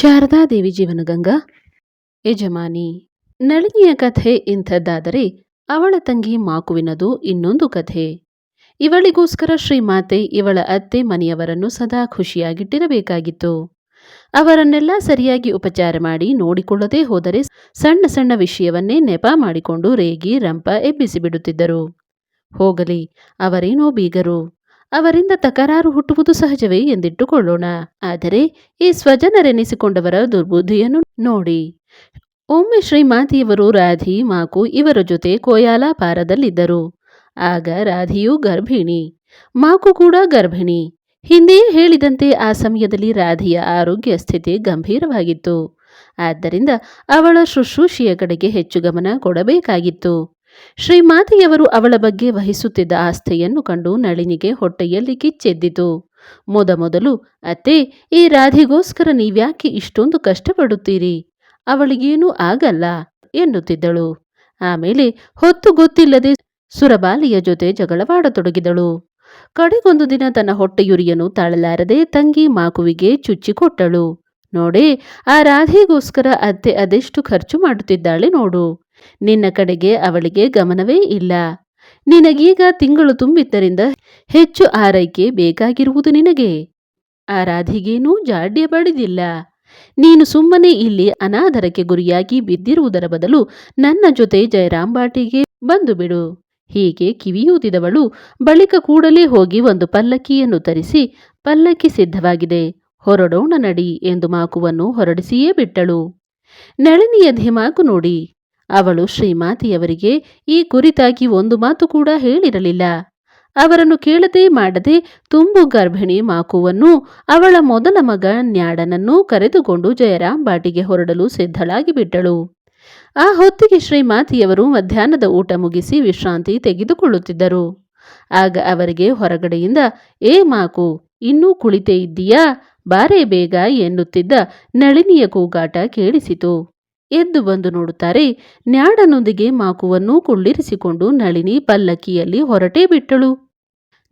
ಶಾರದಾದೇವಿ ಜೀವನಗಂಗಾ ಯಜಮಾನಿ, ನಳಿನಿಯ ಕಥೆ ಇಂಥದ್ದಾದರೆ ಅವಳ ತಂಗಿ ಮಾಕುವಿನದು ಇನ್ನೊಂದು ಕಥೆ. ಇವಳಿಗೋಸ್ಕರ ಶ್ರೀಮಾತೆ ಇವಳ ಅತ್ತೆ ಮನೆಯವರನ್ನು ಸದಾ ಖುಷಿಯಾಗಿಟ್ಟಿರಬೇಕಾಗಿತ್ತು. ಅವರನ್ನೆಲ್ಲ ಸರಿಯಾಗಿ ಉಪಚಾರ ಮಾಡಿ ನೋಡಿಕೊಳ್ಳದೇ ಹೋದರೆ ಸಣ್ಣ ಸಣ್ಣ ವಿಷಯವನ್ನೇ ನೆಪ ಮಾಡಿಕೊಂಡು ರೇಗಿ ರಂಪ ಎಬ್ಬಿಸಿಬಿಡುತ್ತಿದ್ದರು ಹೋಗಲಿ, ಅವರೇನೋ ಬೀಗರು. ಅವರಿಂದ ತಕರಾರು ಹುಟ್ಟುವುದು ಸಹಜವೇ ಎಂದಿಟ್ಟುಕೊಳ್ಳೋಣ. ಆದರೆ ಈ ಸ್ವಜನರೆನಿಸಿಕೊಂಡವರ ದುರ್ಬುದ್ಧಿಯನ್ನು ನೋಡಿ. ಒಮ್ಮೆ ಶ್ರೀಮಾತಿಯವರು ರಾಧಿ, ಮಾಕು ಇವರ ಜೊತೆ ಕೋಯಾಲಾಪಾರದಲ್ಲಿದ್ದರು. ಆಗ ರಾಧಿಯು ಗರ್ಭಿಣಿ, ಮಾಕು ಕೂಡ ಗರ್ಭಿಣಿ. ಹಿಂದೆಯೇ ಹೇಳಿದಂತೆ ಆ ಸಮಯದಲ್ಲಿ ರಾಧಿಯ ಆರೋಗ್ಯ ಸ್ಥಿತಿ ಗಂಭೀರವಾಗಿತ್ತು. ಆದ್ದರಿಂದ ಅವಳ ಶುಶ್ರೂಷೆಯ ಕಡೆಗೆ ಹೆಚ್ಚು ಗಮನ ಕೊಡಬೇಕಾಗಿತ್ತು. ಶ್ರೀಮಾತೆಯವರು ಅವಳ ಬಗ್ಗೆ ವಹಿಸುತ್ತಿದ್ದ ಆಸ್ಥೆಯನ್ನು ಕಂಡು ನಳಿನಿಗೆ ಹೊಟ್ಟೆಯಲ್ಲಿ ಕಿಚ್ಚೆದ್ದಿತು. ಮೊದಮೊದಲು ಅತ್ತೆ, ಈ ರಾಧಿಗೋಸ್ಕರ ನೀವ್ಯಾಕೆ ಇಷ್ಟೊಂದು ಕಷ್ಟಪಡುತ್ತೀರಿ? ಅವಳಿಗೇನೂ ಆಗಲ್ಲ, ಎನ್ನುತ್ತಿದ್ದಳು. ಆಮೇಲೆ, ಹೊತ್ತು ಗೊತ್ತಿಲ್ಲದೆ ಸುರಬಾಲಿಯ ಜೊತೆ ಜಗಳವಾಡತೊಡಗಿದಳು. ಕಡೆಗೊಂದು ದಿನ ತನ್ನ ಹೊಟ್ಟೆಯುರಿಯನ್ನು ತಾಳಲಾರದೆ ತಂಗಿ ಮಾಕುವಿಗೆ ಚುಚ್ಚಿಕೊಟ್ಟಳು ನೋಡೇ, ಆ ರಾಧೆಗೋಸ್ಕರ ಅತ್ತೆ ಅದೆಷ್ಟು ಖರ್ಚು ಮಾಡುತ್ತಿದ್ದಾಳೆ ನೋಡು. ನಿನ್ನ ಕಡೆಗೆ ಅವಳಿಗೆ ಗಮನವೇ ಇಲ್ಲ. ನಿನಗೀಗ ತಿಂಗಳು ತುಂಬಿದ್ದರಿಂದ ಹೆಚ್ಚು ಆರೈಕೆ ಬೇಕಾಗಿರುವುದು ನಿನಗೆ. ಆ ರಾಧಿಗೇನೂ ಜಾಡ್ಯ ಪಡೆದಿಲ್ಲ. ನೀನು ಸುಮ್ಮನೆ ಇಲ್ಲಿ ಅನಾದರಕ್ಕೆ ಗುರಿಯಾಗಿ ಬಿದ್ದಿರುವುದರ ಬದಲು ನನ್ನ ಜೊತೆ ಜಯರಾಂಬಾಟಿಗೆ ಬಂದು ಬಿಡು ಹೀಗೆ ಕಿವಿಯೂದಿದವಳು ಬಳಿಕ ಕೂಡಲೇ ಹೋಗಿ ಒಂದು ಪಲ್ಲಕ್ಕಿಯನ್ನು ತರಿಸಿ ಪಲ್ಲಕ್ಕಿ ಸಿದ್ಧವಾಗಿದೆ. ಹೊರಡೋಣ ನಡಿ ಎಂದು ಮಾಕುವನ್ನು ಹೊರಡಿಸಿಯೇ ಬಿಟ್ಟಳು. ನಳಿನಿಯ ಧಿಮಾಕು ನೋಡಿ ಅವಳು ಶ್ರೀಮಾತೆಯವರಿಗೆ ಈ ಕುರಿತಾಗಿ ಒಂದು ಮಾತು ಕೂಡ ಹೇಳಿರಲಿಲ್ಲ. ಅವರನ್ನು ಕೇಳದೆ ಮಾಡದೆ ತುಂಬು ಗರ್ಭಿಣಿ ಮಾಕುವನ್ನು ಅವಳ ಮೊದಲ ಮಗ ನ್ಯಾಡನನ್ನು ಕರೆದುಕೊಂಡು ಜಯರಾಮ್ ಬಾಟಿಗೆ ಹೊರಡಲು ಸಿದ್ಧಳಾಗಿ ಬಿಟ್ಟಳು. ಆ ಹೊತ್ತಿಗೆ ಶ್ರೀಮಾತಿಯವರು ಮಧ್ಯಾಹ್ನದ ಊಟ ಮುಗಿಸಿ ವಿಶ್ರಾಂತಿ ತೆಗೆದುಕೊಳ್ಳುತ್ತಿದ್ದರು. ಆಗ ಅವರಿಗೆ ಹೊರಗಡೆಯಿಂದ, ಏ ಮಾಕು, ಇನ್ನೂ ಕುಳಿತೇ ಇದ್ದೀಯಾ? ಬಾರೇ ಬೇಗ ಎನ್ನುತ್ತಿದ್ದ ನಳಿನಿಯ ಕೂಗಾಟ ಕೇಳಿಸಿತು. ಎದ್ದು ಬಂದು ನೋಡುತ್ತಾರೆ. ನ್ಯಾಡನೊಂದಿಗೆ ಮಾಕುವನ್ನು ಕುಳ್ಳಿರಿಸಿಕೊಂಡು ನಳಿನಿ ಪಲ್ಲಕ್ಕಿಯಲ್ಲಿ ಹೊರಟೇ ಬಿಟ್ಟಳು.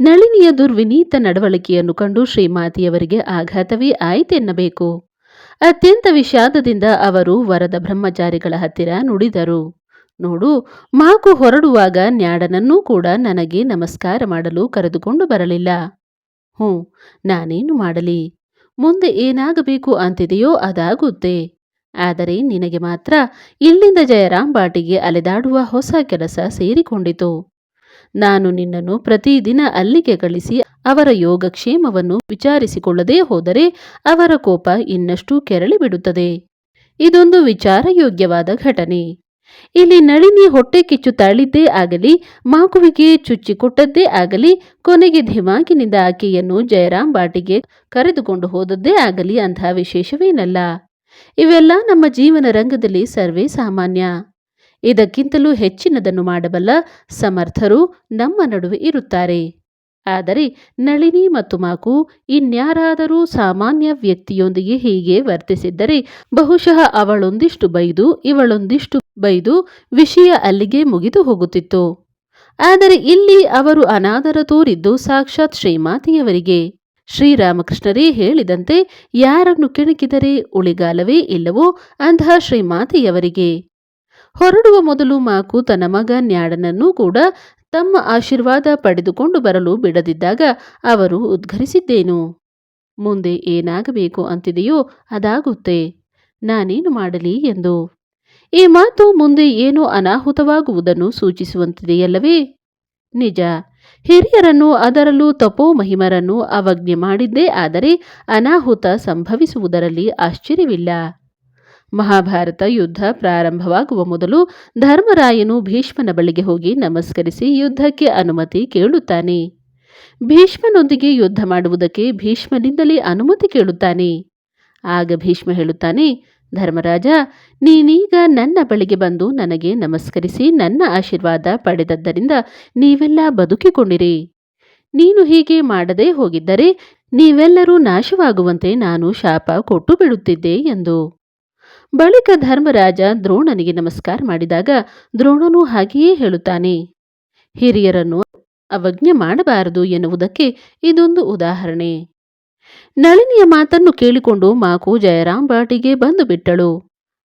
ನಳಿನಿಯ ದುರ್ವಿನೀತ ನಡವಳಿಕೆಯನ್ನು ಕಂಡು ಶ್ರೀಮಾತಿಯವರಿಗೆ ಆಘಾತವೇ ಆಯಿತೆನ್ನಬೇಕು. ಅತ್ಯಂತ ವಿಷಾದದಿಂದ ಅವರು ವರದ ಬ್ರಹ್ಮಚಾರಿಗಳ ಹತ್ತಿರ ನುಡಿದರು. ನೋಡು, ಮಾಕು ಹೊರಡುವಾಗ ನ್ಯಾಡನನ್ನೂ ಕೂಡ ನನಗೆ ನಮಸ್ಕಾರ ಮಾಡಲು ಕರೆದುಕೊಂಡು ಬರಲಿಲ್ಲ. ಹ್ಞೂ, ನಾನೇನು ಮಾಡಲಿ? ಮುಂದೆ ಏನಾಗಬೇಕು ಅಂತಿದೆಯೋ ಅದಾಗುತ್ತೆ ಆದರೆ ನಿನಗೆ ಮಾತ್ರ ಇಲ್ಲಿಂದ ಜಯರಾಮ್ ಬಾಟಿಗೆ ಅಲೆದಾಡುವ ಹೊಸ ಕೆಲಸ ಸೇರಿಕೊಂಡಿತು. ನಾನು ನಿನ್ನನ್ನು ಪ್ರತಿದಿನ ಅಲ್ಲಿಗೆ ಕಳಿಸಿ ಅವರ ಯೋಗಕ್ಷೇಮವನ್ನು ವಿಚಾರಿಸಿಕೊಳ್ಳದೇ ಹೋದರೆ ಅವರ ಕೋಪ ಇನ್ನಷ್ಟು ಕೆರಳಿ ಬಿಡುತ್ತದೆ ಇದೊಂದು ವಿಚಾರಯೋಗ್ಯವಾದ ಘಟನೆ. ಇಲ್ಲಿ ನಳಿನಿ ಹೊಟ್ಟೆ ಕಿಚ್ಚು ತಾಳಿದ್ದೇ ಆಗಲಿ, ಮಾಕುವಿಗೆ ಚುಚ್ಚಿಕೊಟ್ಟದ್ದೇ ಆಗಲಿ, ಕೊನೆಗೆ ಧಿಮಾಕಿನಿಂದ ಆಕೆಯನ್ನು ಜಯರಾಮ್ ಬಾಟಿಗೆ ಕರೆದುಕೊಂಡು ಹೋದದ್ದೇ ಆಗಲಿ ಅಂಥ ವಿಶೇಷವೇನಲ್ಲ. ಇವೆಲ್ಲ ನಮ್ಮ ಜೀವನ ರಂಗದಲ್ಲಿ ಸರ್ವೇ ಸಾಮಾನ್ಯ. ಇದಕ್ಕಿಂತಲೂ ಹೆಚ್ಚಿನದನ್ನು ಮಾಡಬಲ್ಲ ಸಮರ್ಥರು ನಮ್ಮ ನಡುವೆ ಇರುತ್ತಾರೆ. ಆದರೆ ನಳಿನಿ ಮತ್ತು ಮಾಕು ಇನ್ಯಾರಾದರೂ ಸಾಮಾನ್ಯ ವ್ಯಕ್ತಿಯೊಂದಿಗೆ ಹೀಗೆ ವರ್ತಿಸಿದ್ದರೆ ಬಹುಶಃ ಅವಳೊಂದಿಷ್ಟು ಬೈದು ಇವಳೊಂದಿಷ್ಟು ಬೈದು ವಿಷಯ ಅಲ್ಲಿಗೆ ಮುಗಿದು ಹೋಗುತ್ತಿತ್ತು. ಆದರೆ ಇಲ್ಲಿ ಅವರು ಅನಾದರ ತೋರಿದ್ದು ಸಾಕ್ಷಾತ್ ಶ್ರೀಮಾತೆಯವರಿಗೆ. ಶ್ರೀರಾಮಕೃಷ್ಣರೇ ಹೇಳಿದಂತೆ ಯಾರನ್ನು ಕೆಣಕಿದರೆ ಉಳಿಗಾಲವೇ ಇಲ್ಲವೋ ಅಂತಹ ಶ್ರೀಮಾತೆಯವರಿಗೆ. ಹೊರಡುವ ಮೊದಲು ಮಾಕು ತನ್ನ ಮಗ ನ್ಯಾಡನನ್ನು ಕೂಡ ತಮ್ಮ ಆಶೀರ್ವಾದ ಪಡೆದುಕೊಂಡು ಬರಲು ಬಿಡದಿದ್ದಾಗ ಅವರು ಉದ್ಘರಿಸಿದ್ದೇನು. ಮುಂದೆ ಏನಾಗಬೇಕು ಅಂತಿದೆಯೋ ಅದಾಗುತ್ತೆ. ನಾನೇನು ಮಾಡಲಿ ಎಂದು. ಈ ಮಾತು ಮುಂದೆ ಏನೋ ಅನಾಹುತವಾಗುವುದನ್ನು ಸೂಚಿಸುವಂತಿದೆಯಲ್ಲವೇ. ನಿಜ. ಹಿರಿಯರನ್ನು ಅದರಲ್ಲೂ ತಪೋಮಹಿಮರನ್ನು ಅವಜ್ಞೆ ಮಾಡಿದ್ದೇ ಆದರೆ ಅನಾಹುತ ಸಂಭವಿಸುವುದರಲ್ಲಿ ಆಶ್ಚರ್ಯವಿಲ್ಲ. ಮಹಾಭಾರತ ಯುದ್ಧ ಪ್ರಾರಂಭವಾಗುವ ಮೊದಲು ಧರ್ಮರಾಯನು ಭೀಷ್ಮನ ಬಳಿಗೆ ಹೋಗಿ ನಮಸ್ಕರಿಸಿ ಯುದ್ಧಕ್ಕೆ ಅನುಮತಿ ಕೇಳುತ್ತಾನೆ. ಭೀಷ್ಮನೊಂದಿಗೆ ಯುದ್ಧ ಮಾಡುವುದಕ್ಕೆ ಭೀಷ್ಮನಿಂದಲೇ ಅನುಮತಿ ಕೇಳುತ್ತಾನೆ. ಆಗ ಭೀಷ್ಮ ಹೇಳುತ್ತಾನೆ ಧರ್ಮರಾಜ, ನೀನೀಗ ನನ್ನ ಬಳಿಗೆ ಬಂದು ನನಗೆ ನಮಸ್ಕರಿಸಿ ನನ್ನ ಆಶೀರ್ವಾದ ಪಡೆದದ್ದರಿಂದ ನೀವೆಲ್ಲ ಬದುಕಿಕೊಂಡಿರಿ. ನೀನು ಹೀಗೆ ಮಾಡದೇ ಹೋಗಿದ್ದರೆ ನೀವೆಲ್ಲರೂ ನಾಶವಾಗುವಂತೆ ನಾನು ಶಾಪ ಕೊಟ್ಟು ಬಿಡುತ್ತಿದ್ದೆ ಎಂದು. ಬಳಿಕ ಧರ್ಮರಾಜ ದ್ರೋಣನಿಗೆ ನಮಸ್ಕಾರ ಮಾಡಿದಾಗ ದ್ರೋಣನು ಹಾಗೆಯೇ ಹೇಳುತ್ತಾನೆ. ಹಿರಿಯರನ್ನು ಅವಜ್ಞೆ ಮಾಡಬಾರದು ಎನ್ನುವುದಕ್ಕೆ ಇದೊಂದು ಉದಾಹರಣೆ. ನಳಿನಿಯ ಮಾತನ್ನು ಕೇಳಿಕೊಂಡು ಮಾಕು ಜಯರಾಮ್ ಬಾಟಿಗೆ ಬಂದು ಬಿಟ್ಟಳು.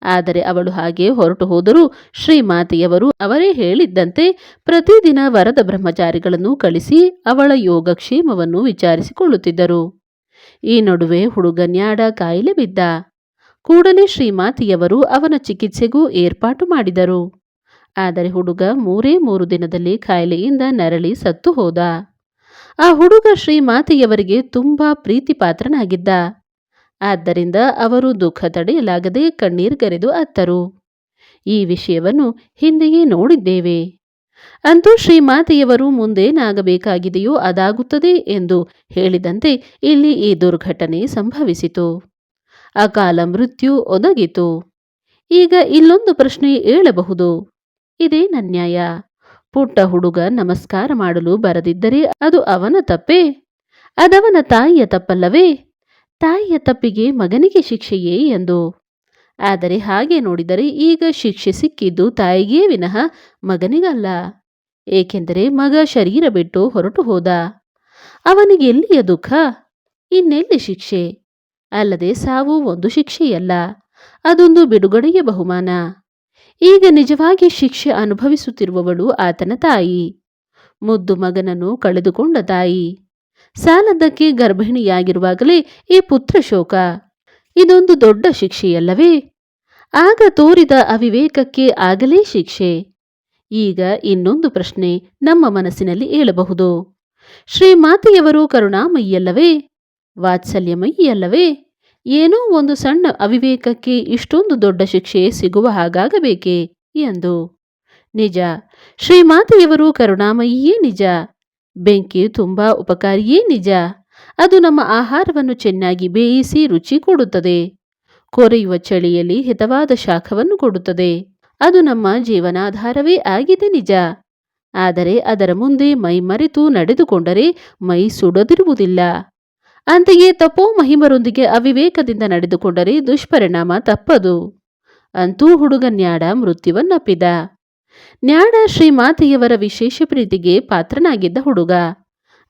ಆದರೆ ಅವಳು ಹಾಗೆ ಹೊರಟು ಹೋದರೂ ಶ್ರೀಮಾತೆಯವರು ಅವರೇ ಹೇಳಿದ್ದಂತೆ ಪ್ರತಿದಿನ ವರದ ಬ್ರಹ್ಮಚಾರಿಗಳನ್ನು ಕಳಿಸಿ ಅವಳ ಯೋಗಕ್ಷೇಮವನ್ನು ವಿಚಾರಿಸಿಕೊಳ್ಳುತ್ತಿದ್ದರು. ಈ ನಡುವೆ ಹುಡುಗನ್ಯಾಡ ಕಾಯಿಲೆ ಬಿದ್ದ. ಕೂಡಲೇ ಶ್ರೀಮಾತಿಯವರು ಅವನ ಚಿಕಿತ್ಸೆಗೂ ಏರ್ಪಾಟು ಮಾಡಿದರು. ಆದರೆ ಹುಡುಗ ಮೂರೇ ಮೂರು ದಿನದಲ್ಲಿ ಕಾಯಿಲೆಯಿಂದ ನರಳಿ ಸತ್ತು ಹೋದ. ಆ ಹುಡುಗ ಶ್ರೀಮಾತೆಯವರಿಗೆ ತುಂಬಾ ಪ್ರೀತಿಪಾತ್ರನಾಗಿದ್ದ. ಆದ್ದರಿಂದ ಅವರು ದುಃಖ ತಡೆಯಲಾಗದೆ ಕಣ್ಣೀರ್ಗರೆದು ಅತ್ತರು. ಈ ವಿಷಯವನ್ನು ಹಿಂದೆಯೇ ನೋಡಿದ್ದೇವೆ. ಅಂತೂ ಶ್ರೀಮಾತೆಯವರು ಮುಂದೇನಾಗಬೇಕಾಗಿದೆಯೋ ಅದಾಗುತ್ತದೆ ಎಂದು ಹೇಳಿದಂತೆ ಇಲ್ಲಿ ಈ ದುರ್ಘಟನೆ ಸಂಭವಿಸಿತು. ಅಕಾಲ ಮೃತ್ಯು ಒದಗಿತು. ಈಗ ಇಲ್ಲೊಂದು ಪ್ರಶ್ನೆ ಏಳಬಹುದು. ಇದೇನನ್ಯಾಯ ಪುಟ್ಟ ಹುಡುಗ ನಮಸ್ಕಾರ ಮಾಡಲು ಬರದಿದ್ದರೆ ಅದು ಅವನ ತಪ್ಪೇ? ಅದವನ ತಾಯಿಯ ತಪ್ಪಲ್ಲವೇ? ತಾಯಿಯ ತಪ್ಪಿಗೆ ಮಗನಿಗೆ ಶಿಕ್ಷೆಯೇ ಎಂದು? ಆದರೆ ಹಾಗೆ ನೋಡಿದರೆ ಈಗ ಶಿಕ್ಷೆ ಸಿಕ್ಕಿದ್ದು ತಾಯಿಗೇ ವಿನಃ ಮಗನಿಗಲ್ಲ. ಏಕೆಂದರೆ ಮಗ ಶರೀರ ಬಿಟ್ಟು ಹೊರಟು ಹೋದ. ಅವನಿಗೆ ಎಲ್ಲಿಯ ದುಃಖ? ಇನ್ನೆಲ್ಲಿ ಶಿಕ್ಷೆ? ಅಲ್ಲದೆ ಸಾವು ಒಂದು ಶಿಕ್ಷೆಯಲ್ಲ. ಅದೊಂದು ಬಿಡುಗಡೆಯ ಬಹುಮಾನ. ಈಗ ನಿಜವಾಗಿ ಶಿಕ್ಷೆ ಅನುಭವಿಸುತ್ತಿರುವವಳು ಆತನ ತಾಯಿ. ಮುದ್ದು ಮಗನನ್ನು ಕಳೆದುಕೊಂಡ ತಾಯಿ. ಸಾಲದಕ್ಕೆ ಗರ್ಭಿಣಿಯಾಗಿರುವಾಗಲೇ ಈ ಪುತ್ರ ಶೋಕ. ಇದೊಂದು ದೊಡ್ಡ ಶಿಕ್ಷೆಯಲ್ಲವೇ? ಆಗ ತೋರಿದ ಅವಿವೇಕಕ್ಕೆ ಆಗಲೇ ಶಿಕ್ಷೆ. ಈಗ ಇನ್ನೊಂದು ಪ್ರಶ್ನೆ ನಮ್ಮ ಮನಸ್ಸಿನಲ್ಲಿ ಏಳಬಹುದು. ಶ್ರೀಮಾತೆಯವರು ಕರುಣಾಮಯಿಯಲ್ಲವೇ ವಾತ್ಸಲ್ಯಮಯಿಯಲ್ಲವೇ ಏನೋ ಒಂದು ಸಣ್ಣ ಅವಿವೇಕಕ್ಕೆ ಇಷ್ಟೊಂದು ದೊಡ್ಡ ಶಿಕ್ಷೆ ಸಿಗುವ ಹಾಗಾಗಬೇಕೆ? ಎಂದು. ನಿಜ. ಶ್ರೀಮಾತೆಯವರು ಕರುಣಾಮಯಿಯೇ ನಿಜ. ಬೆಂಕಿ ತುಂಬಾ ಉಪಕಾರಿಯೇ ನಿಜ. ಅದು ನಮ್ಮ ಆಹಾರವನ್ನು ಚೆನ್ನಾಗಿ ಬೇಯಿಸಿ ರುಚಿ ಕೊಡುತ್ತದೆ. ಕೊರೆಯುವ ಚಳಿಯಲ್ಲಿ ಹಿತವಾದ ಶಾಖವನ್ನು ಕೊಡುತ್ತದೆ. ಅದು ನಮ್ಮ ಜೀವನಾಧಾರವೇ ಆಗಿದೆ ನಿಜ. ಆದರೆ ಅದರ ಮುಂದೆ ಮೈ ಮರೆತು ನಡೆದುಕೊಂಡರೆ ಮೈ ಸುಡದಿರುವುದಿಲ್ಲ. ಅಂತೆಯೇ ತಪೋ ಮಹಿಮರೊಂದಿಗೆ ಅವಿವೇಕದಿಂದ ನಡೆದುಕೊಂಡರೆ ದುಷ್ಪರಿಣಾಮ ತಪ್ಪದು. ಅಂತೂ ಹುಡುಗ ನ್ಯಾಡ ಮೃತ್ಯುವನ್ನಪ್ಪಿದ. ನ್ಯಾಡ ಶ್ರೀಮಾತೆಯವರ ವಿಶೇಷ ಪ್ರೀತಿಗೆ ಪಾತ್ರನಾಗಿದ್ದ ಹುಡುಗ.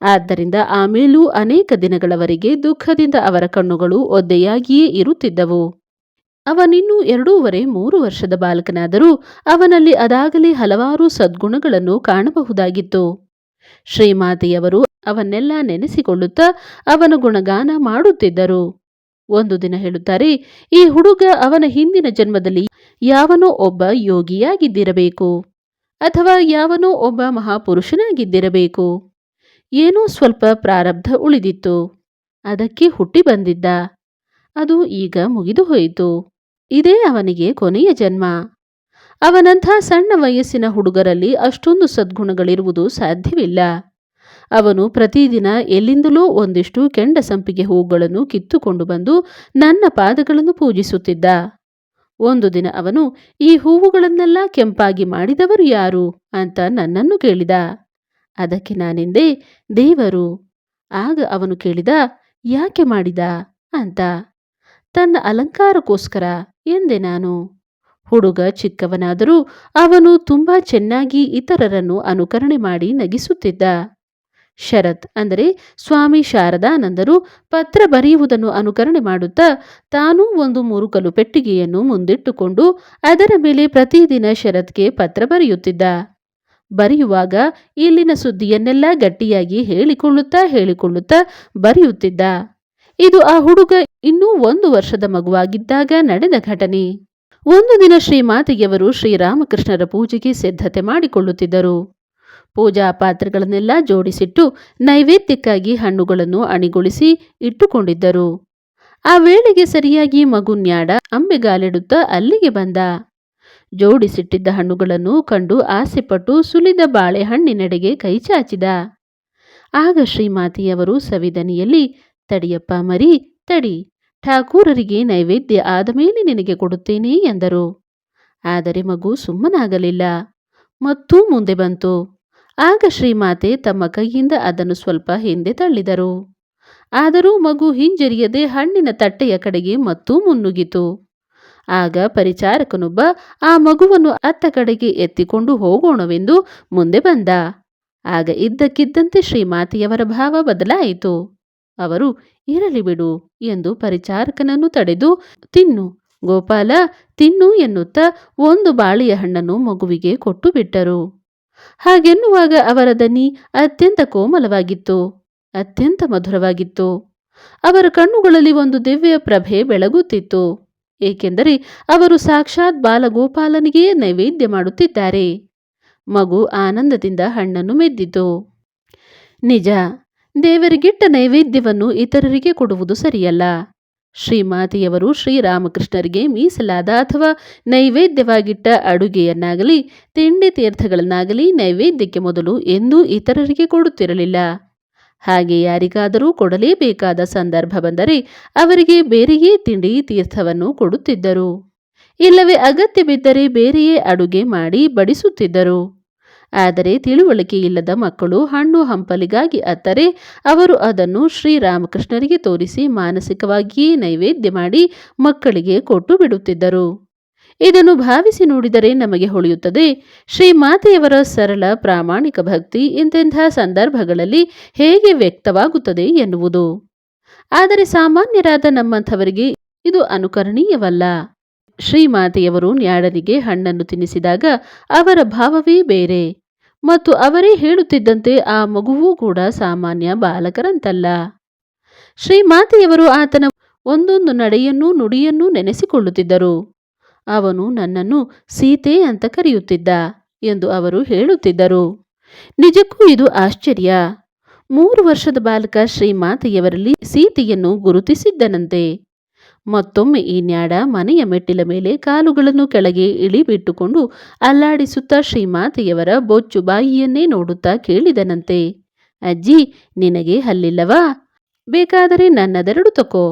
ಆದ್ದರಿಂದ ಆಮೇಲೂ ಅನೇಕ ದಿನಗಳವರೆಗೆ ದುಃಖದಿಂದ ಅವರ ಕಣ್ಣುಗಳು ಒದ್ದೆಯಾಗಿಯೇ ಇರುತ್ತಿದ್ದವು. ಅವನಿನ್ನೂ ಎರಡೂವರೆ ಮೂರು ವರ್ಷದ ಬಾಲಕನಾದರೂ ಅವನಲ್ಲಿ ಅದಾಗಲೇ ಹಲವಾರು ಸದ್ಗುಣಗಳನ್ನು ಕಾಣಬಹುದಾಗಿತ್ತು. ಶ್ರೀಮಾತೆಯವರು ಅವನ್ನೆಲ್ಲ ನೆನೆಸಿಕೊಳ್ಳುತ್ತಾ ಅವನ ಗುಣಗಾನ ಮಾಡುತ್ತಿದ್ದರು. ಒಂದು ದಿನ ಹೇಳುತ್ತಾರೆ, ಈ ಹುಡುಗ ಅವನ ಹಿಂದಿನ ಜನ್ಮದಲ್ಲಿ ಯಾವನೋ ಒಬ್ಬ ಯೋಗಿಯಾಗಿದ್ದಿರಬೇಕು ಅಥವಾ ಯಾವನೋ ಒಬ್ಬ ಮಹಾಪುರುಷನಾಗಿದ್ದಿರಬೇಕು. ಏನೋ ಸ್ವಲ್ಪ ಪ್ರಾರಬ್ಧ ಉಳಿದಿತ್ತು. ಅದಕ್ಕೆ ಹುಟ್ಟಿ ಬಂದಿದ್ದ. ಅದು ಈಗ ಮುಗಿದು ಹೋಯಿತು. ಇದೇ ಅವನಿಗೆ ಕೊನೆಯ ಜನ್ಮ. ಅವನಂಥ ಸಣ್ಣ ವಯಸ್ಸಿನ ಹುಡುಗರಲ್ಲಿ ಅಷ್ಟೊಂದು ಸದ್ಗುಣಗಳಿರುವುದು ಸಾಧ್ಯವಿಲ್ಲ. ಅವನು ಪ್ರತಿದಿನ ಎಲ್ಲಿಂದಲೂ ಒಂದಿಷ್ಟು ಕೆಂಡ ಸಂಪಿಗೆ ಹೂಗಳನ್ನು ಕಿತ್ತುಕೊಂಡು ಬಂದು ನನ್ನ ಪಾದಗಳನ್ನು ಪೂಜಿಸುತ್ತಿದ್ದ. ಒಂದು ದಿನ ಅವನು, ಈ ಹೂವುಗಳನ್ನೆಲ್ಲ ಕೆಂಪಾಗಿ ಮಾಡಿದವರು ಯಾರು? ಅಂತ ನನ್ನನ್ನು ಕೇಳಿದ. ಅದಕ್ಕೆ ನಾನೆಂದೆ, ದೇವರು. ಆಗ ಅವನು ಕೇಳಿದ, ಯಾಕೆ ಮಾಡಿದ? ಅಂತ. ತನ್ನ ಅಲಂಕಾರಕ್ಕೋಸ್ಕರ, ಎಂದೆ ನಾನು. ಹುಡುಗ ಚಿಕ್ಕವನಾದರೂ ಅವನು ತುಂಬಾ ಚೆನ್ನಾಗಿ ಇತರರನ್ನು ಅನುಕರಣೆ ಮಾಡಿ ನಗಿಸುತ್ತಿದ್ದ. ಶರತ್ ಅಂದರೆ ಸ್ವಾಮಿ ಶಾರದಾನಂದರು ಪತ್ರ ಬರೆಯುವುದನ್ನು ಅನುಕರಣೆ ಮಾಡುತ್ತಾ ತಾನೂ ಒಂದು ಮುರುಕಲು ಪೆಟ್ಟಿಗೆಯನ್ನು ಮುಂದಿಟ್ಟುಕೊಂಡು ಅದರ ಮೇಲೆ ಪ್ರತಿದಿನ ಶರತ್ಗೆ ಪತ್ರ ಬರೆಯುತ್ತಿದ್ದ. ಬರೆಯುವಾಗ ಇಲ್ಲಿನ ಸುದ್ದಿಯನ್ನೆಲ್ಲ ಗಟ್ಟಿಯಾಗಿ ಹೇಳಿಕೊಳ್ಳುತ್ತಾ ಹೇಳಿಕೊಳ್ಳುತ್ತಾ ಬರೆಯುತ್ತಿದ್ದ. ಇದು ಆ ಹುಡುಗ ಇನ್ನೂ ಒಂದು ವರ್ಷದ ಮಗುವಾಗಿದ್ದಾಗ ನಡೆದ ಘಟನೆ. ಒಂದು ದಿನ ಶ್ರೀಮಾತೆಯವರು ಶ್ರೀರಾಮಕೃಷ್ಣರ ಪೂಜೆಗೆ ಸಿದ್ಧತೆ ಮಾಡಿಕೊಳ್ಳುತ್ತಿದ್ದರು. ಪೂಜಾ ಪಾತ್ರೆಗಳನ್ನೆಲ್ಲ ಜೋಡಿಸಿಟ್ಟು ನೈವೇದ್ಯಕ್ಕಾಗಿ ಹಣ್ಣುಗಳನ್ನು ಅಣಿಗೊಳಿಸಿ ಇಟ್ಟುಕೊಂಡಿದ್ದರು. ಆ ವೇಳೆಗೆ ಸರಿಯಾಗಿ ಮಗು ನ್ಯಾಡ ಅಂಬೆಗಾಲಿಡುತ್ತಾ ಅಲ್ಲಿಗೆ ಬಂದ. ಜೋಡಿಸಿಟ್ಟಿದ್ದ ಹಣ್ಣುಗಳನ್ನು ಕಂಡು ಆಸೆಪಟ್ಟು ಸುಲಿದ ಬಾಳೆಹಣ್ಣಿನೆಡೆಗೆ ಕೈಚಾಚಿದ ಆಗ ಶ್ರೀಮಾತೆಯವರು ಸವಿದನಿಯಲ್ಲಿ, ತಡಿಯಪ್ಪ ಮರಿ, ತಡಿ. ಠಾಕೂರರಿಗೆ ನೈವೇದ್ಯ ಆದ ಮೇಲೆ ನಿನಗೆ ಕೊಡುತ್ತೇನೆ ಎಂದರು. ಆದರೆ ಮಗು ಸುಮ್ಮನಾಗಲಿಲ್ಲ. ಮತ್ತೂ ಮುಂದೆ ಬಂತು. ಆಗ ಶ್ರೀಮಾತೆ ತಮ್ಮ ಕೈಯಿಂದ ಅದನ್ನು ಸ್ವಲ್ಪ ಹಿಂದೆ ತಳ್ಳಿದರು. ಆದರೂ ಮಗು ಹಿಂಜರಿಯದೆ ಹಣ್ಣಿನ ತಟ್ಟೆಯ ಕಡೆಗೆ ಮತ್ತೂ ಮುನ್ನುಗ್ಗಿತು. ಆಗ ಪರಿಚಾರಕನೊಬ್ಬ ಆ ಮಗುವನ್ನು ಅತ್ತ ಕಡೆಗೆ ಎತ್ತಿಕೊಂಡು ಹೋಗೋಣವೆಂದು ಮುಂದೆ ಬಂದ. ಆಗ ಇದ್ದಕ್ಕಿದ್ದಂತೆ ಶ್ರೀಮಾತೆಯವರ ಭಾವ ಬದಲಾಯಿತು. ಅವರು, ಇರಲಿ ಬಿಡು ಎಂದು ಪರಿಚಾರಕನನ್ನು ತಡೆದು, ತಿನ್ನು, ಗೋಪಾಲ, ತಿನ್ನು ಎನ್ನುತ್ತಾ ಒಂದು ಬಾಳೆಯ ಹಣ್ಣನ್ನು ಮಗುವಿಗೆ ಕೊಟ್ಟು ಬಿಟ್ಟರು. ಹಾಗೆನ್ನುವಾಗ ಅವರ ದನಿ ಅತ್ಯಂತ ಕೋಮಲವಾಗಿತ್ತು, ಅತ್ಯಂತ ಮಧುರವಾಗಿತ್ತು. ಅವರ ಕಣ್ಣುಗಳಲ್ಲಿ ಒಂದು ದಿವ್ಯ ಪ್ರಭೆ ಬೆಳಗುತ್ತಿತ್ತು, ಏಕೆಂದರೆ ಅವರು ಸಾಕ್ಷಾತ್ ಬಾಲಗೋಪಾಲನಿಗೆ ನೈವೇದ್ಯ ಮಾಡುತ್ತಿದ್ದಾರೆ. ಮಗು ಆನಂದದಿಂದ ಹಣ್ಣನ್ನು ಮೆದ್ದಿತು. ನಿಜ ದೇವರಿಗಿಟ್ಟ ನೈವೇದ್ಯವನ್ನು ಇತರರಿಗೆ ಕೊಡುವುದು ಸರಿಯಲ್ಲ. ಶ್ರೀಮಾತೆಯವರು ಶ್ರೀರಾಮಕೃಷ್ಣರಿಗೆ ಮೀಸಲಾದ ಅಥವಾ ನೈವೇದ್ಯವಾಗಿಟ್ಟ ಅಡುಗೆಯನ್ನಾಗಲಿ, ತಿಂಡಿ ತೀರ್ಥಗಳನ್ನಾಗಲಿ ನೈವೇದ್ಯಕ್ಕೆ ಮೊದಲು ಎಂದೂ ಇತರರಿಗೆ ಕೊಡುತ್ತಿರಲಿಲ್ಲ. ಹಾಗೆ ಯಾರಿಗಾದರೂ ಕೊಡಲೇಬೇಕಾದ ಸಂದರ್ಭ ಬಂದರೆ ಅವರಿಗೆ ಬೇರೆಯೇ ತಿಂಡಿ ತೀರ್ಥವನ್ನು ಕೊಡುತ್ತಿದ್ದರು. ಇಲ್ಲವೇ ಅಗತ್ಯ ಬಿದ್ದರೆ ಬೇರೆಯೇ ಅಡುಗೆ ಮಾಡಿ ಬಡಿಸುತ್ತಿದ್ದರು. ಆದರೆ ತಿಳುವಳಿಕೆ ಇಲ್ಲದ ಮಕ್ಕಳು ಹಣ್ಣು ಹಂಪಲಿಗಾಗಿ ಅತ್ತರೆ. ಅವರು ಅದನ್ನು ಶ್ರೀರಾಮಕೃಷ್ಣರಿಗೆ ತೋರಿಸಿ ಮಾನಸಿಕವಾಗಿಯೇ ನೈವೇದ್ಯ ಮಾಡಿ ಮಕ್ಕಳಿಗೆ ಕೊಟ್ಟು ಬಿಡುತ್ತಿದ್ದರು. ಇದನ್ನು ಭಾವಿಸಿ ನೋಡಿದರೆ ನಮಗೆ ಹೊಳೆಯುತ್ತದೆ. ಶ್ರೀಮಾತೆಯವರ ಸರಳ ಪ್ರಾಮಾಣಿಕ ಭಕ್ತಿ ಇಂತೆಂಥ ಸಂದರ್ಭಗಳಲ್ಲಿ ಹೇಗೆ ವ್ಯಕ್ತವಾಗುತ್ತದೆ ಎನ್ನುವುದು. ಆದರೆ ಸಾಮಾನ್ಯರಾದ ನಮ್ಮಂಥವರಿಗೆ ಇದು ಅನುಕರಣೀಯವಲ್ಲ. ಶ್ರೀಮಾತೆಯವರು ನ್ಯಾಡನಿಗೆ ಹಣ್ಣನ್ನು ತಿನ್ನಿಸಿದಾಗ ಅವರ ಭಾವವೇ ಬೇರೆ. ಮತ್ತು ಅವರೇ ಹೇಳುತ್ತಿದ್ದಂತೆ ಆ ಮಗುವೂ ಕೂಡ ಸಾಮಾನ್ಯ ಬಾಲಕರಂತಲ್ಲ. ಶ್ರೀಮಾತೆಯವರು ಆತನ ಒಂದೊಂದು ನಡೆಯನ್ನೂ ನುಡಿಯನ್ನೂ ನೆನೆಸಿಕೊಳ್ಳುತ್ತಿದ್ದರು. ಅವನು ನನ್ನನ್ನು ಸೀತೆ ಅಂತ ಕರೆಯುತ್ತಿದ್ದ ಎಂದು ಅವರು ಹೇಳುತ್ತಿದ್ದರು. ನಿಜಕ್ಕೂ ಇದು ಆಶ್ಚರ್ಯ. ಮೂರು ವರ್ಷದ ಬಾಲಕ ಶ್ರೀಮಾತೆಯವರಲ್ಲಿ ಸೀತೆಯನ್ನು ಗುರುತಿಸಿದ್ದನಂತೆ. ಮತ್ತೊಮ್ಮೆ ಈ ನ್ಯಾಡ ಮನೆಯ ಮೆಟ್ಟಿಲ ಮೇಲೆ ಕಾಲುಗಳನ್ನು ಕೆಳಗೆ ಇಳಿಬಿಟ್ಟುಕೊಂಡು ಅಲ್ಲಾಡಿಸುತ್ತಾ ಶ್ರೀಮಾತೆಯವರ ಬೊಚ್ಚು ಬಾಯಿಯನ್ನೇ ನೋಡುತ್ತಾ ಕೇಳಿದನಂತೆ, ಅಜ್ಜಿ, ನಿನಗೆ ಹಲ್ಲಿಲ್ಲವಾ? ಬೇಕಾದರೆ ನನ್ನದೆರಡು ತಕೋ.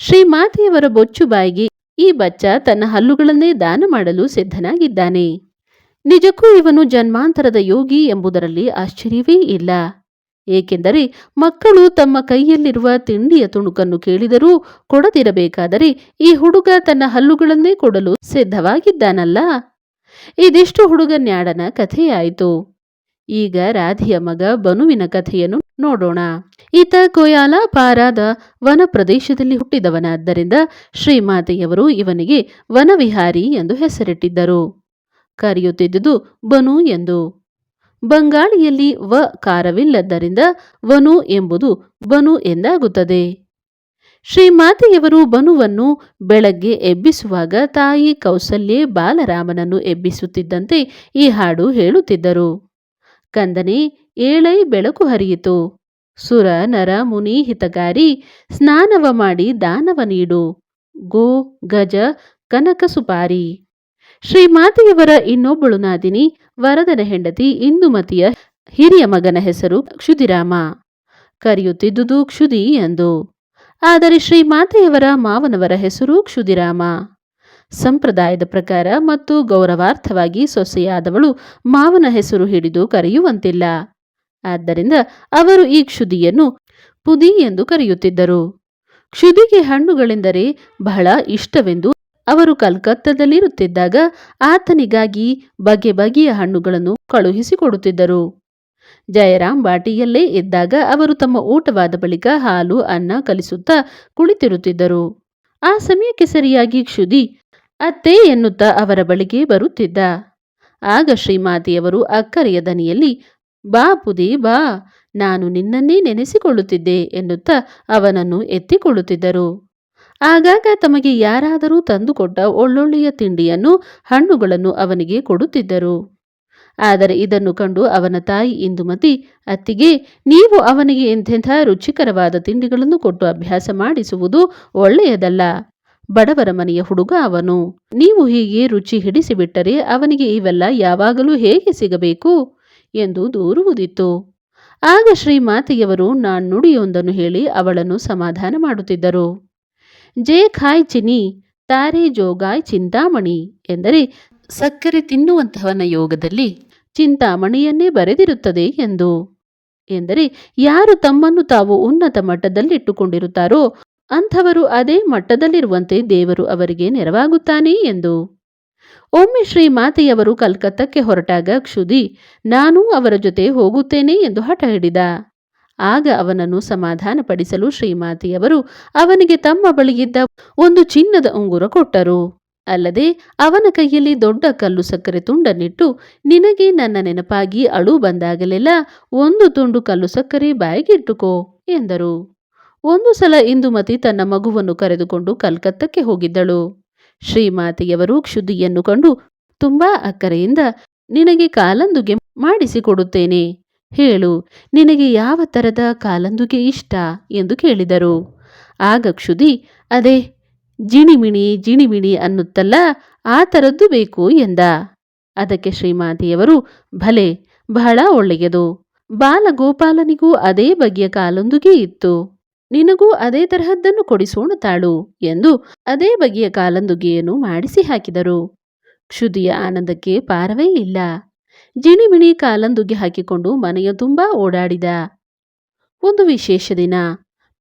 ಶ್ರೀಮಾತೆಯವರ ಬೊಚ್ಚು ಬಾಯಿಗೆ ಈ ಬಚ್ಚ ತನ್ನ ಹಲ್ಲುಗಳನ್ನೇ ದಾನ ಮಾಡಲು ಸಿದ್ಧನಾಗಿದ್ದಾನೆ. ನಿಜಕ್ಕೂ ಇವನು ಜನ್ಮಾಂತರದ ಯೋಗಿ ಎಂಬುದರಲ್ಲಿ ಆಶ್ಚರ್ಯವೇ ಇಲ್ಲ. ಏಕೆಂದರೆ ಮಕ್ಕಳು ತಮ್ಮ ಕೈಯಲ್ಲಿರುವ ತಿಂಡಿಯ ತುಣುಕನ್ನು ಕೇಳಿದರೂ ಕೊಡದಿರಬೇಕಾದರೆ ಈ ಹುಡುಗ ತನ್ನ ಹಲ್ಲುಗಳನ್ನೇ ಕೊಡಲು ಸಿದ್ಧವಾಗಿದ್ದಾನಲ್ಲ. ಇದಿಷ್ಟು ಹುಡುಗನ್ಯಾಡನ ಕಥೆಯಾಯಿತು. ಈಗ ರಾಧಿಯ ಮಗ ಬನುವಿನ ಕಥೆಯನ್ನು ನೋಡೋಣ. ಈತ ಕೊಯಾಲ ಪಾರಾದ ವನ ಪ್ರದೇಶದಲ್ಲಿ ಹುಟ್ಟಿದವನಾದ್ದರಿಂದ ಶ್ರೀಮಾತೆಯವರು ಇವನಿಗೆ ವನವಿಹಾರಿ ಎಂದು ಹೆಸರಿಟ್ಟಿದ್ದರು. ಕರೆಯುತ್ತಿದ್ದುದು ಬನು ಎಂದು. ಬಂಗಾಳಿಯಲ್ಲಿ ವ ಕಾರವಿಲ್ಲದ್ದರಿಂದ ವನು ಎಂಬುದು ಬನು ಎಂದಾಗುತ್ತದೆ. ಶ್ರೀಮಾತೆಯವರು ಬನುವನ್ನು ಬೆಳಗ್ಗೆ ಎಬ್ಬಿಸುವಾಗ ತಾಯಿ ಕೌಸಲ್ಯೆ ಬಾಲರಾಮನನ್ನು ಎಬ್ಬಿಸುತ್ತಿದ್ದಂತೆ ಈ ಹಾಡು ಹೇಳುತ್ತಿದ್ದರು. ಕಂದನೆ, ಏಳೈ ಬೆಳಕು ಹರಿಯಿತು. ಸುರ, ನರ, ಮುನಿ ಹಿತಗಾರಿ ಸ್ನಾನವ ಮಾಡಿ ದಾನವ ನೀಡು. ಗೋ, ಗಜ, ಕನಕ ಸುಪಾರಿ. ಶ್ರೀಮಾತೆಯವರ ಇನ್ನೊಬ್ಬಳು ನಾದಿನಿ ವರದನ ಹೆಂಡತಿ ಇಂದುಮತಿಯ ಹಿರಿಯ ಮಗನ ಹೆಸರು ಕ್ಷುದಿರಾಮ. ಕರೆಯುತ್ತಿದ್ದುದು ಕ್ಷುದಿ ಎಂದು. ಆದರೆ ಶ್ರೀಮಾತೆಯವರ ಮಾವನವರ ಹೆಸರು ಕ್ಷುದಿರಾಮ. ಸಂಪ್ರದಾಯದ ಪ್ರಕಾರ ಮತ್ತು ಗೌರವಾರ್ಥವಾಗಿ ಸೊಸೆಯಾದವಳು ಮಾವನ ಹೆಸರು ಹಿಡಿದು ಕರೆಯುವಂತಿಲ್ಲ. ಆದ್ದರಿಂದ ಅವರು ಈ ಕ್ಷುದಿಯನ್ನು ಪುದಿ ಎಂದು ಕರೆಯುತ್ತಿದ್ದರು. ಕ್ಷುದಿಗೆ ಹಣ್ಣುಗಳೆಂದರೆ ಬಹಳ ಇಷ್ಟವೆಂದು ಅವರು ಕಲ್ಕತ್ತಾದಲ್ಲಿರುತ್ತಿದ್ದಾಗ ಆತನಿಗಾಗಿ ಬಗೆ ಬಗೆಯ ಹಣ್ಣುಗಳನ್ನು ಕಳುಹಿಸಿಕೊಡುತ್ತಿದ್ದರು. ಜಯರಾಮ್ ಬಾಟಿಯಲ್ಲೇ ಇದ್ದಾಗ ಅವರು ತಮ್ಮ ಊಟವಾದ ಬಳಿಕ ಹಾಲು, ಅನ್ನ ಕಲಿಸುತ್ತಾ ಕುಳಿತಿರುತ್ತಿದ್ದರು. ಆ ಸಮಯಕ್ಕೆ ಸರಿಯಾಗಿ ಕ್ಷುದಿ ಅತ್ತೆ ಎನ್ನುತ್ತಾ ಅವರ ಬಳಿಗೆ ಬರುತ್ತಿದ್ದ. ಆಗ ಶ್ರೀಮಾತೆಯವರು ಅಕ್ಕರೆಯ ದನಿಯಲ್ಲಿ, ಬಾ ಪುದಿ, ಬಾ, ನಾನು ನಿನ್ನನ್ನೇ ನೆನೆಸಿಕೊಳ್ಳುತ್ತಿದ್ದೆ ಎನ್ನುತ್ತಾ ಅವನನ್ನು ಎತ್ತಿಕೊಳ್ಳುತ್ತಿದ್ದರು. ಆಗಾಗ ತಮಗೆ ಯಾರಾದರೂ ತಂದುಕೊಟ್ಟ ಒಳ್ಳೊಳ್ಳೆಯ ತಿಂಡಿಯನ್ನು ಹಣ್ಣುಗಳನ್ನು ಅವನಿಗೆ ಕೊಡುತ್ತಿದ್ದರು. ಆದರೆ ಇದನ್ನು ಕಂಡು ಅವನ ತಾಯಿ ಇಂದುಮತಿ, ಅತ್ತಿಗೆ, ನೀವು ಅವನಿಗೆ ಎಂಥೆಂಥ ರುಚಿಕರವಾದ ತಿಂಡಿಗಳನ್ನು ಕೊಟ್ಟು ಅಭ್ಯಾಸ ಮಾಡಿಸುವುದು ಒಳ್ಳೆಯದಲ್ಲ. ಬಡವರ ಮನೆಯ ಹುಡುಗ ಅವನು. ನೀವು ಹೀಗೆ ರುಚಿ ಹಿಡಿಸಿಬಿಟ್ಟರೆ ಅವನಿಗೆ ಇವೆಲ್ಲ ಯಾವಾಗಲೂ ಹೇಗೆ ಸಿಗಬೇಕು? ಎಂದು ದೂರುವುದಿತ್ತು. ಆಗ ಶ್ರೀಮಾತೆಯವರು ನಾಣ್ಣುಡಿಯೊಂದನ್ನು ಹೇಳಿ ಅವಳನ್ನು ಸಮಾಧಾನ ಮಾಡುತ್ತಿದ್ದರು. ಜೇ ಖಾಯ್ ಚಿನಿ, ತಾರೆ ಜೋಗಾಯ್ ಚಿಂತಾಮಣಿ ಎಂದರೆ, ಸಕ್ಕರೆ ತಿನ್ನುವಂತಹವನ ಯೋಗದಲ್ಲಿ ಚಿಂತಾಮಣಿಯನ್ನೇ ಬರೆದಿರುತ್ತದೆ ಎಂದು. ಎಂದರೆ, ಯಾರು ತಮ್ಮನ್ನು ತಾವು ಉನ್ನತ ಮಟ್ಟದಲ್ಲಿಟ್ಟುಕೊಂಡಿರುತ್ತಾರೋ, ಅಂಥವರು ಅದೇ ಮಟ್ಟದಲ್ಲಿರುವಂತೆ ದೇವರು ಅವರಿಗೆ ನೆರವಾಗುತ್ತಾನೆ ಎಂದು. ಒಮ್ಮೆ ಶ್ರೀಮಾತೆಯವರು ಕಲ್ಕತ್ತಕ್ಕೆ ಹೊರಟಾಗ ಕ್ಷುದಿ ನಾನೂ ಅವರ ಜೊತೆ ಹೋಗುತ್ತೇನೆ ಎಂದು ಹಠ ಹಿಡಿದ. ಆಗ ಅವನನ್ನು ಸಮಾಧಾನಪಡಿಸಲು ಶ್ರೀಮಾತಿಯವರು ಅವನಿಗೆ ತಮ್ಮ ಬಳಿಯಿದ್ದ ಒಂದು ಚಿನ್ನದ ಉಂಗುರ ಕೊಟ್ಟರು. ಅಲ್ಲದೆ ಅವನ ಕೈಯಲ್ಲಿ ದೊಡ್ಡ ಕಲ್ಲು ಸಕ್ಕರೆ ತುಂಡನ್ನಿಟ್ಟು, ನಿನಗೆ ನನ್ನ ನೆನಪಾಗಿ ಅಳು ಬಂದಾಗಲೆಲ್ಲ ಒಂದು ತುಂಡು ಕಲ್ಲು ಸಕ್ಕರೆ ಬಾಯಿಗಿಟ್ಟುಕೋ ಎಂದರು. ಒಂದು ಸಲ ಇಂದುಮತಿ ತನ್ನ ಮಗುವನ್ನು ಕರೆದುಕೊಂಡು ಕಲ್ಕತ್ತಕ್ಕೆ ಹೋಗಿದ್ದಳು. ಶ್ರೀಮಾತೆಯವರು ಕ್ಷುದಿಯನ್ನು ಕಂಡು, ತುಂಬಾ ಅಕ್ಕರೆಯಿಂದ ನಿನಗೆ ಕಾಲಂದುಗೆ ಮಾಡಿಸಿಕೊಡುತ್ತೇನೆ. ಹೇಳು, ನಿನಗೆ ಯಾವ ಥರದ ಕಾಲಂದುಗೆ ಇಷ್ಟ? ಎಂದು ಕೇಳಿದರು. ಆಗ ಕ್ಷುದಿ, ಅದೇ, ಜಿಣಿಮಿಣಿ ಜಿಣಿಮಿಣಿ ಅನ್ನುತ್ತಲ್ಲ, ಆ ಥರದ್ದು ಬೇಕು ಎಂದ. ಅದಕ್ಕೆ ಶ್ರೀಮಾತಿಯವರು, ಭಲೆ, ಬಹಳ ಒಳ್ಳೆಯದು. ಬಾಲಗೋಪಾಲನಿಗೂ ಅದೇ ಬಗೆಯ ಕಾಲೊಂದುಗೆ ಇತ್ತು. ನಿನಗೂ ಅದೇ ತರಹದ್ದನ್ನು ಕೊಡಿಸೋಣ ತಾಳು ಎಂದು ಅದೇ ಬಗೆಯ ಕಾಲಂದುಗೆಯನ್ನು ಮಾಡಿಸಿ ಹಾಕಿದರು. ಕ್ಷುದಿಯ ಆನಂದಕ್ಕೆ ಪಾರವೇ ಇಲ್ಲ. ಜಿಣಿಮಿಣಿ ಕಾಲಂದುಗೆ ಹಾಕಿಕೊಂಡು ಮನೆಯ ತುಂಬಾ ಓಡಾಡಿದ. ಒಂದು ವಿಶೇಷ ದಿನ.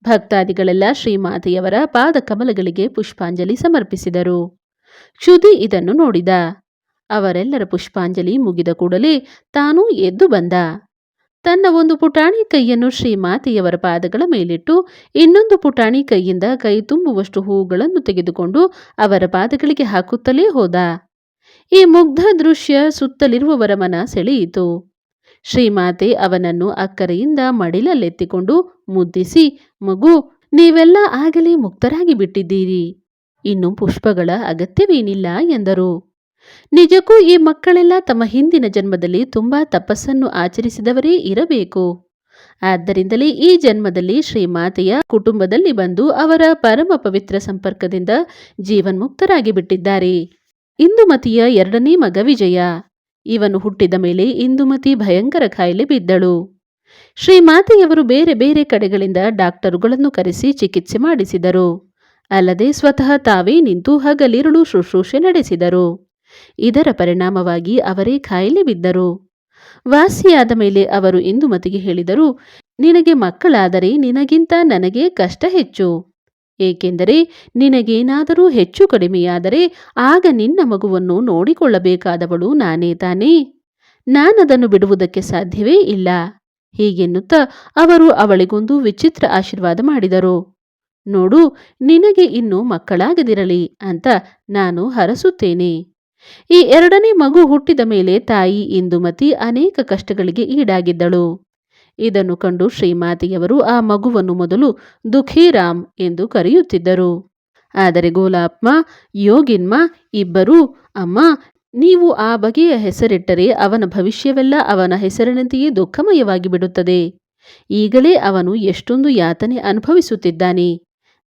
ಭಕ್ತಾದಿಗಳೆಲ್ಲ ಶ್ರೀಮಾತೆಯವರ ಪಾದ ಕಮಲಗಳಿಗೆ ಪುಷ್ಪಾಂಜಲಿ ಸಮರ್ಪಿಸಿದರು. ಕ್ಷುದಿ ಇದನ್ನು ನೋಡಿದ. ಅವರೆಲ್ಲರ ಪುಷ್ಪಾಂಜಲಿ ಮುಗಿದ ಕೂಡಲೇ ತಾನೂ ಎದ್ದು ಬಂದ. ತನ್ನ ಒಂದು ಪುಟಾಣಿ ಕೈಯನ್ನು ಶ್ರೀಮಾತೆಯವರ ಪಾದಗಳ ಮೇಲಿಟ್ಟು ಇನ್ನೊಂದು ಪುಟಾಣಿ ಕೈಯಿಂದ ಕೈ ತುಂಬುವಷ್ಟು ಹೂಗಳನ್ನು ತೆಗೆದುಕೊಂಡು ಅವರ ಪಾದಗಳಿಗೆ ಹಾಕುತ್ತಲೇ ಹೋದ. ಈ ಮುಗ್ಧ ದೃಶ್ಯ ಸುತ್ತಲಿರುವವರ ಮನ ಸೆಳೆಯಿತು. ಶ್ರೀಮಾತೆ ಅವನನ್ನು ಅಕ್ಕರೆಯಿಂದ ಮಡಿಲಲ್ಲೆತ್ತಿಕೊಂಡು ಮುದ್ದಿಸಿ, ಮಗು, ನೀವೆಲ್ಲ ಆಗಲೇ ಮುಕ್ತರಾಗಿ ಬಿಟ್ಟಿದ್ದೀರಿ. ಇನ್ನು ಪುಷ್ಪಗಳ ಅಗತ್ಯವೇನಿಲ್ಲ? ಎಂದರು. ನಿಜಕ್ಕೂ ಈ ಮಕ್ಕಳೆಲ್ಲ ತಮ್ಮ ಹಿಂದಿನ ಜನ್ಮದಲ್ಲಿ ತುಂಬಾ ತಪಸ್ಸನ್ನು ಆಚರಿಸಿದವರೇ ಇರಬೇಕು. ಆದ್ದರಿಂದಲೇ ಈ ಜನ್ಮದಲ್ಲಿ ಶ್ರೀಮಾತೆಯ ಕುಟುಂಬದಲ್ಲಿ ಬಂದು ಅವರ ಪರಮ ಪವಿತ್ರ ಸಂಪರ್ಕದಿಂದ ಜೀವನ್ಮುಕ್ತರಾಗಿ ಬಿಟ್ಟಿದ್ದಾರೆ. ಇಂದುಮತಿಯ ಎರಡನೇ ಮಗ ವಿಜಯ. ಇವನು ಹುಟ್ಟಿದ ಮೇಲೆ ಇಂದುಮತಿ ಭಯಂಕರ ಕಾಯಿಲೆ ಬಿದ್ದಳು. ಶ್ರೀಮಾತೆಯವರು ಬೇರೆ ಬೇರೆ ಕಡೆಗಳಿಂದ ಡಾಕ್ಟರುಗಳನ್ನು ಕರೆಸಿ ಚಿಕಿತ್ಸೆ ಮಾಡಿಸಿದರು. ಅಲ್ಲದೆ ಸ್ವತಃ ತಾವೇ ನಿಂತು ಹಗಲಿರುಳು ಶುಶ್ರೂಷೆ ನಡೆಸಿದರು. ಇದರ ಪರಿಣಾಮವಾಗಿ ಅವರೇ ಕಾಯಿಲೆ ಬಿದ್ದರು. ವಾಸಿಯಾದ ಮೇಲೆ ಅವರು ಇಂದುಮತಿಗೆ ಹೇಳಿದರು, ನಿನಗೆ ಮಕ್ಕಳಾದರೆ ನಿನಗಿಂತ ನನಗೆ ಕಷ್ಟ ಹೆಚ್ಚು. ಏಕೆಂದರೆ ನಿನಗೇನಾದರೂ ಹೆಚ್ಚು ಕಡಿಮೆಯಾದರೆ ಆಗ ನಿನ್ನ ಮಗುವನ್ನು ನೋಡಿಕೊಳ್ಳಬೇಕಾದವಳು ನಾನೇ ತಾನೇ. ನಾನದನ್ನು ಬಿಡುವುದಕ್ಕೆ ಸಾಧ್ಯವೇ ಇಲ್ಲ. ಹೀಗೆನ್ನುತ್ತಾ ಅವರು ಅವಳಿಗೊಂದು ವಿಚಿತ್ರ ಆಶೀರ್ವಾದ ಮಾಡಿದರು. ನೋಡು, ನಿನಗೆ ಇನ್ನು ಮಕ್ಕಳಾಗದಿರಲಿ ಅಂತ ನಾನು ಹರಸುತ್ತೇನೆ. ಈ ಎರಡನೇ ಮಗು ಹುಟ್ಟಿದ ಮೇಲೆ ತಾಯಿ ಇಂದುಮತಿ ಅನೇಕ ಕಷ್ಟಗಳಿಗೆ ಈಡಾಗಿದ್ದಳು. ಇದನ್ನು ಕಂಡು ಶ್ರೀಮಾತಿಯವರು ಆ ಮಗುವನ್ನು ಮೊದಲು ದುಖೀರಾಮ್ ಎಂದು ಕರೆಯುತ್ತಿದ್ದರು. ಆದರೆ ಗೋಲಾಪ್ಮ, ಯೋಗಿನ್ಮ ಇಬ್ಬರೂ, ಅಮ್ಮ, ನೀವು ಆ ಬಗೆಯ ಹೆಸರಿಟ್ಟರೆ ಅವನ ಭವಿಷ್ಯವೆಲ್ಲ ಅವನ ಹೆಸರಿನಂತೆಯೇ ದುಃಖಮಯವಾಗಿ ಬಿಡುತ್ತದೆ. ಈಗಲೇ ಅವನು ಎಷ್ಟೊಂದು ಯಾತನೆ ಅನುಭವಿಸುತ್ತಿದ್ದಾನೆ.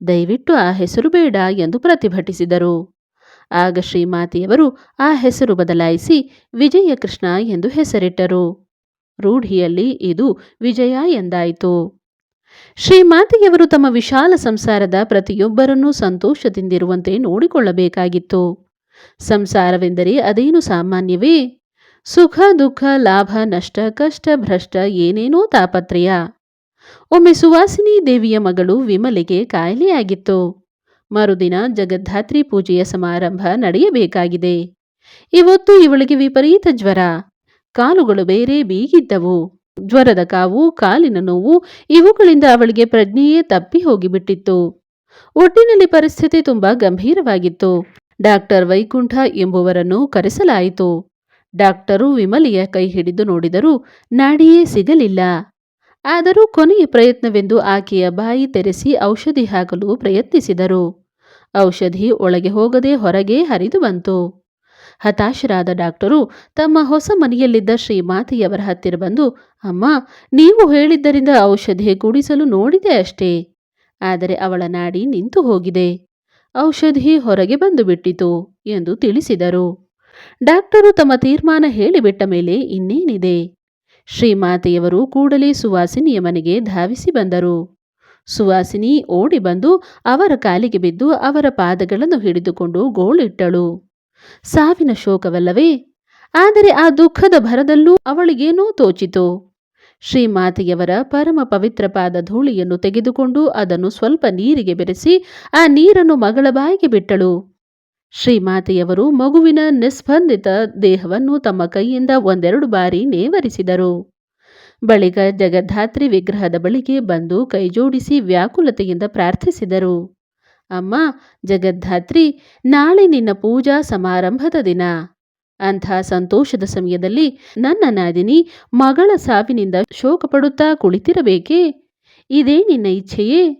ದಯವಿಟ್ಟು ಆ ಹೆಸರು ಬೇಡ ಎಂದು ಪ್ರತಿಭಟಿಸಿದರು. ಆಗ ಶ್ರೀಮಾತೆಯವರು ಆ ಹೆಸರು ಬದಲಾಯಿಸಿ ವಿಜಯಕೃಷ್ಣ ಎಂದು ಹೆಸರಿಟ್ಟರು. ರೂಢಿಯಲ್ಲಿ ಇದು ವಿಜಯ ಎಂದಾಯಿತು. ಶ್ರೀಮಾತೆಯವರು ತಮ್ಮ ವಿಶಾಲ ಸಂಸಾರದ ಪ್ರತಿಯೊಬ್ಬರನ್ನೂ ಸಂತೋಷದಿಂದಿರುವಂತೆ ನೋಡಿಕೊಳ್ಳಬೇಕಾಗಿತ್ತು. ಸಂಸಾರವೆಂದರೆ ಅದೇನು ಸಾಮಾನ್ಯವೇ? ಸುಖ, ದುಃಖ, ಲಾಭ, ನಷ್ಟ, ಕಷ್ಟ, ಭ್ರಷ್ಟ, ಏನೇನೋ ತಾಪತ್ರಯ. ಒಮ್ಮೆ ಸುವಾಸಿನಿ ದೇವಿಯ ಮಗಳು ವಿಮಲೆಗೆ ಕಾಯಿಲೆಯಾಗಿತ್ತು. ಮರುದಿನ ಜಗದ್ಧಾತ್ರಿ ಪೂಜೆಯ ಸಮಾರಂಭ ನಡೆಯಬೇಕಾಗಿದೆ. ಇವತ್ತು ಇವಳಿಗೆ ವಿಪರೀತ ಜ್ವರ. ಕಾಲುಗಳು ಬೇರೆ ಬೀಗಿದ್ದವು. ಜ್ವರದ ಕಾವು, ಕಾಲಿನ ನೋವು, ಇವುಗಳಿಂದ ಅವಳಿಗೆ ಪ್ರಜ್ಞೆಯೇ ತಪ್ಪಿ ಹೋಗಿಬಿಟ್ಟಿತ್ತು. ಒಟ್ಟಿನಲ್ಲಿ ಪರಿಸ್ಥಿತಿ ತುಂಬಾ ಗಂಭೀರವಾಗಿತ್ತು. ಡಾಕ್ಟರ್ ವೈಕುಂಠ ಎಂಬುವರನ್ನು ಕರೆಸಲಾಯಿತು. ಡಾಕ್ಟರು ವಿಮಲಿಯ ಕೈ ಹಿಡಿದು ನೋಡಿದರೂ ನಾಡಿಯೇ ಸಿಗಲಿಲ್ಲ. ಆದರೂ ಕೊನೆಯ ಪ್ರಯತ್ನವೆಂದು ಆಕೆಯ ಬಾಯಿ ತೆರೆಸಿ ಔಷಧಿ ಹಾಕಲು ಪ್ರಯತ್ನಿಸಿದರು. ಔಷಧಿ ಒಳಗೆ ಹೋಗದೆ ಹೊರಗೆ ಹರಿದು ಬಂತು. ಹತಾಶರಾದ ಡಾಕ್ಟರು ತಮ್ಮ ಹೊಸ ಮನೆಯಲ್ಲಿದ್ದ ಶ್ರೀಮಾತೆಯವರ ಹತ್ತಿರ ಬಂದು, ಅಮ್ಮ, ನೀವು ಹೇಳಿದ್ದರಿಂದ ಔಷಧಿ ಕುಡಿಸಲು ನೋಡಿದೆ ಅಷ್ಟೇ. ಆದರೆ ಅವಳ ನಾಡಿ ನಿಂತು ಹೋಗಿದೆ. ಔಷಧಿ ಹೊರಗೆ ಬಂದು ಬಿಟ್ಟಿತು ಎಂದು ತಿಳಿಸಿದರು. ಡಾಕ್ಟರು ತಮ್ಮ ತೀರ್ಮಾನ ಹೇಳಿಬಿಟ್ಟ ಮೇಲೆ ಇನ್ನೇನಿದೆ? ಶ್ರೀಮಾತೆಯವರು ಕೂಡಲೇ ಸುವಾಸಿನಿಯ ಮನೆಗೆ ಧಾವಿಸಿ ಬಂದರು. ಸುವಾಸಿನಿ ಓಡಿ ಬಂದು ಅವರ ಕಾಲಿಗೆ ಬಿದ್ದು ಅವರ ಪಾದಗಳನ್ನು ಹಿಡಿದುಕೊಂಡು ಗೋಳಿಟ್ಟಳು. ಸಾವಿನ ಶೋಕವಲ್ಲವೇ? ಆದರೆ ಆ ದುಃಖದ ಭರದಲ್ಲೂ ಅವಳಿಗೇನೋ ತೋಚಿತು. ಶ್ರೀಮಾತೆಯವರ ಪರಮ ಪವಿತ್ರ ಪಾದ ಧೂಳಿಯನ್ನು ತೆಗೆದುಕೊಂಡು ಅದನ್ನು ಸ್ವಲ್ಪ ನೀರಿಗೆ ಬೆರೆಸಿ ಆ ನೀರನ್ನು ಮಗಳ ಬಾಯಿಗೆ ಬಿಟ್ಟಳು. ಶ್ರೀಮಾತೆಯವರು ಮಗುವಿನ ನಿಸ್ಪಂದಿತ ದೇಹವನ್ನು ತಮ್ಮ ಕೈಯಿಂದ ಒಂದೆರಡು ಬಾರಿ ನೇವರಿಸಿದರು. ಬಳಿಕ ಜಗದ್ಧಾತ್ರಿ ವಿಗ್ರಹದ ಬಳಿಗೆ ಬಂದು ಕೈಜೋಡಿಸಿ ವ್ಯಾಕುಲತೆಯಿಂದ ಪ್ರಾರ್ಥಿಸಿದರು. ಅಮ್ಮ, ಜಗದ್ಧಾತ್ರಿ, ನಾಳೆ ನಿನ್ನ ಪೂಜಾ ಸಮಾರಂಭದ ದಿನ. ಅಂಥ ಸಂತೋಷದ ಸಮಯದಲ್ಲಿ ನನ್ನ ನಾದಿನಿ ಮಗಳ ಸಾವಿನಿಂದ ಶೋಕಪಡುತ್ತಾ ಕುಳಿತಿರಬೇಕೇ? ಇದೇ ನಿನ್ನ ಇಚ್ಛೆಯೇ?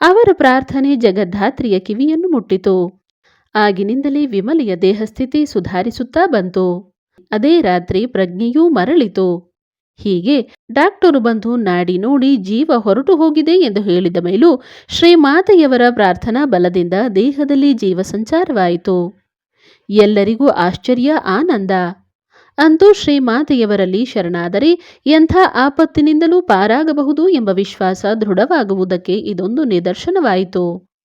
ಅವರ ಪ್ರಾರ್ಥನೆ ಜಗದ್ಧಾತ್ರಿಯ ಕಿವಿಯನ್ನು ಮುಟ್ಟಿತು. ಆಗಿನಿಂದಲೇ ವಿಮಲೆಯ ದೇಹಸ್ಥಿತಿ ಸುಧಾರಿಸುತ್ತಾ ಬಂತು. ಅದೇ ರಾತ್ರಿ ಪ್ರಜ್ಞೆಯೂ ಮರಳಿತು. ಹೀಗೆ ಡಾಕ್ಟರು ಬಂದು ನಾಡಿ ನೋಡಿ ಜೀವ ಹೊರಟು ಹೋಗಿದೆ ಎಂದು ಹೇಳಿದ ಮೇಲೂ ಶ್ರೀಮಾತೆಯವರ ಪ್ರಾರ್ಥನಾ ಬಲದಿಂದ ದೇಹದಲ್ಲಿ ಜೀವ ಸಂಚಾರವಾಯಿತು. ಎಲ್ಲರಿಗೂ ಆಶ್ಚರ್ಯ, ಆನಂದ. ಅಂತೂ ಶ್ರೀಮಾತೆಯವರಲ್ಲಿ ಶರಣಾದರೆ ಎಂಥ ಆಪತ್ತಿನಿಂದಲೂ ಪಾರಾಗಬಹುದು ಎಂಬ ವಿಶ್ವಾಸ ದೃಢವಾಗುವುದಕ್ಕೆ ಇದೊಂದು ನಿದರ್ಶನವಾಯಿತು.